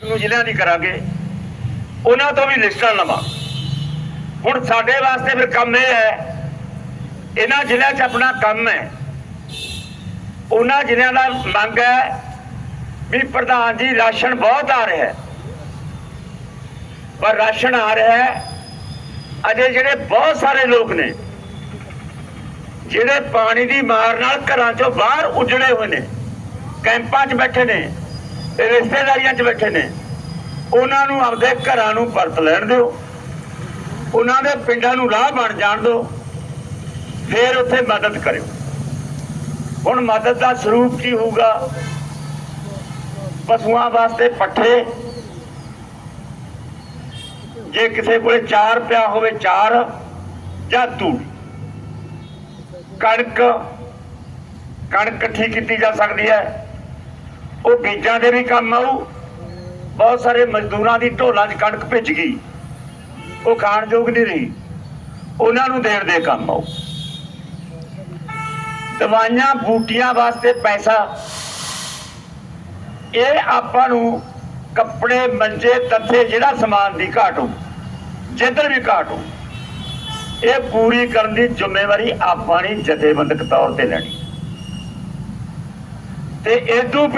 ਨੂੰ ਜ਼ਿਲ੍ਹਿਆਂ ਦੀ ਕਰਾਂਗੇ, ਉਹਨਾਂ ਤੋਂ ਵੀ ਲਿਸਟਾਂ ਲਵਾਂ। ਹੁਣ ਸਾਡੇ ਵਾਸਤੇ ਫਿਰ ਕੰਮ ਇਹ ਹੈ, ਇਹਨਾਂ ਜ਼ਿਲ੍ਹਿਆਂ 'ਚ ਆਪਣਾ ਕੰਮ ਹੈ। ਉਹਨਾਂ ਜ਼ਿਲ੍ਹਿਆਂ ਦਾ ਮੰਗ ਹੈ ਵੀ ਪ੍ਰਧਾਨ ਜੀ, ਰਾਸ਼ਨ ਬਹੁਤ ਆ ਰਿਹਾ ਹੈ। ਪਰ ਰਾਸ਼ਨ ਆ ਰਿਹਾ ਹੈ, ਅਜੇ ਜਿਹੜੇ ਬਹੁਤ ਸਾਰੇ ਲੋਕ ਨੇ, ਜਿਹੜੇ ਪਾਣੀ ਦੀ ਮਾਰ ਨਾਲ ਘਰਾਂ ਚੋਂ ਬਾਹਰ ਉੱਜੜੇ ਹੋਏ ਨੇ, ਕੈਂਪਾਂ 'ਚ ਬੈਠੇ ਨੇ ਰਿਸ਼ਤੇਦਾਰੀਆਂ 'ਚ ਬੈਠੇ ਨੇ। ਉਹਨਾਂ ਨੂੰ ਆਪਦੇ ਘਰਾਂ ਨੂੰ ਪਰਤ ਲੈਣ ਦਿਓ। ਉਹਨਾਂ ਦੇ ਪਿੰਡਾਂ ਨੂੰ ਰਾਹ ਬਣ ਜਾਣ ਦਿਓ। ਫਿਰ ਉੱਥੇ ਮਦਦ ਕਰਿਓ। ਹੁਣ ਮਦਦ ਦਾ ਸਰੂਪ ਕੀ ਹੋਊਗਾ? ਪਸ਼ੂਆਂ ਵਾਸਤੇ ਪੱਠੇ। ਜੇ ਕਿਸੇ ਕੋਲੇ ਚਾਰ ਪਿਆ ਹੋਵੇ ਚਾਰ, ਜਾਂ ਤੂੜੀ। ਕਣਕ। ਕਣਕ ਇਕੱਠੀ ਕੀਤੀ ਜਾ ਸਕਦੀ ਹੈ। ਉਹ ਬੀਜਾਂ ਦੇ ਵੀ ਕੰਮ ਆਊ। ਬਹੁਤ ਸਾਰੇ ਮਜ਼ਦੂਰਾਂ ਦੀ ਢੋਲਾਂ 'ਚ ਕਣਕ ਭਿੱਜ ਗਈ। ਉਹ ਖਾਣ ਯੋਗ ਨਹੀਂ ਰਹੀ। ਉਹਨਾਂ ਨੂੰ ਦੇਣ ਦੇ ਕੰਮ ਆਊ। ਦਵਾਈਆਂ, ਬੂਟੀਆਂ ਵਾਸਤੇ ਪੈਸਾ। ਇਹ ਆਪਾਂ ਨੂੰ ਕੱਪੜੇ, ਮੰਜੇ, ਤੱਥੇ ਜਿਹੜਾ ਸਮਾਨ ਦੀ ਘਾਟ ਹੋ ਜਿੱਧਰ ਵੀ ਘਾਟ ਹੋ ਇਹ ਪੂਰੀ ਕਰਨ ਦੀ ਜ਼ਿੰਮੇਵਾਰੀ ਆਪਾਂ ਨੇ ਜਥੇਬੰਦਕ ਤੌਰ ਤੇ ਲੈਣੀ। ਤੇ ਇਦੋਂ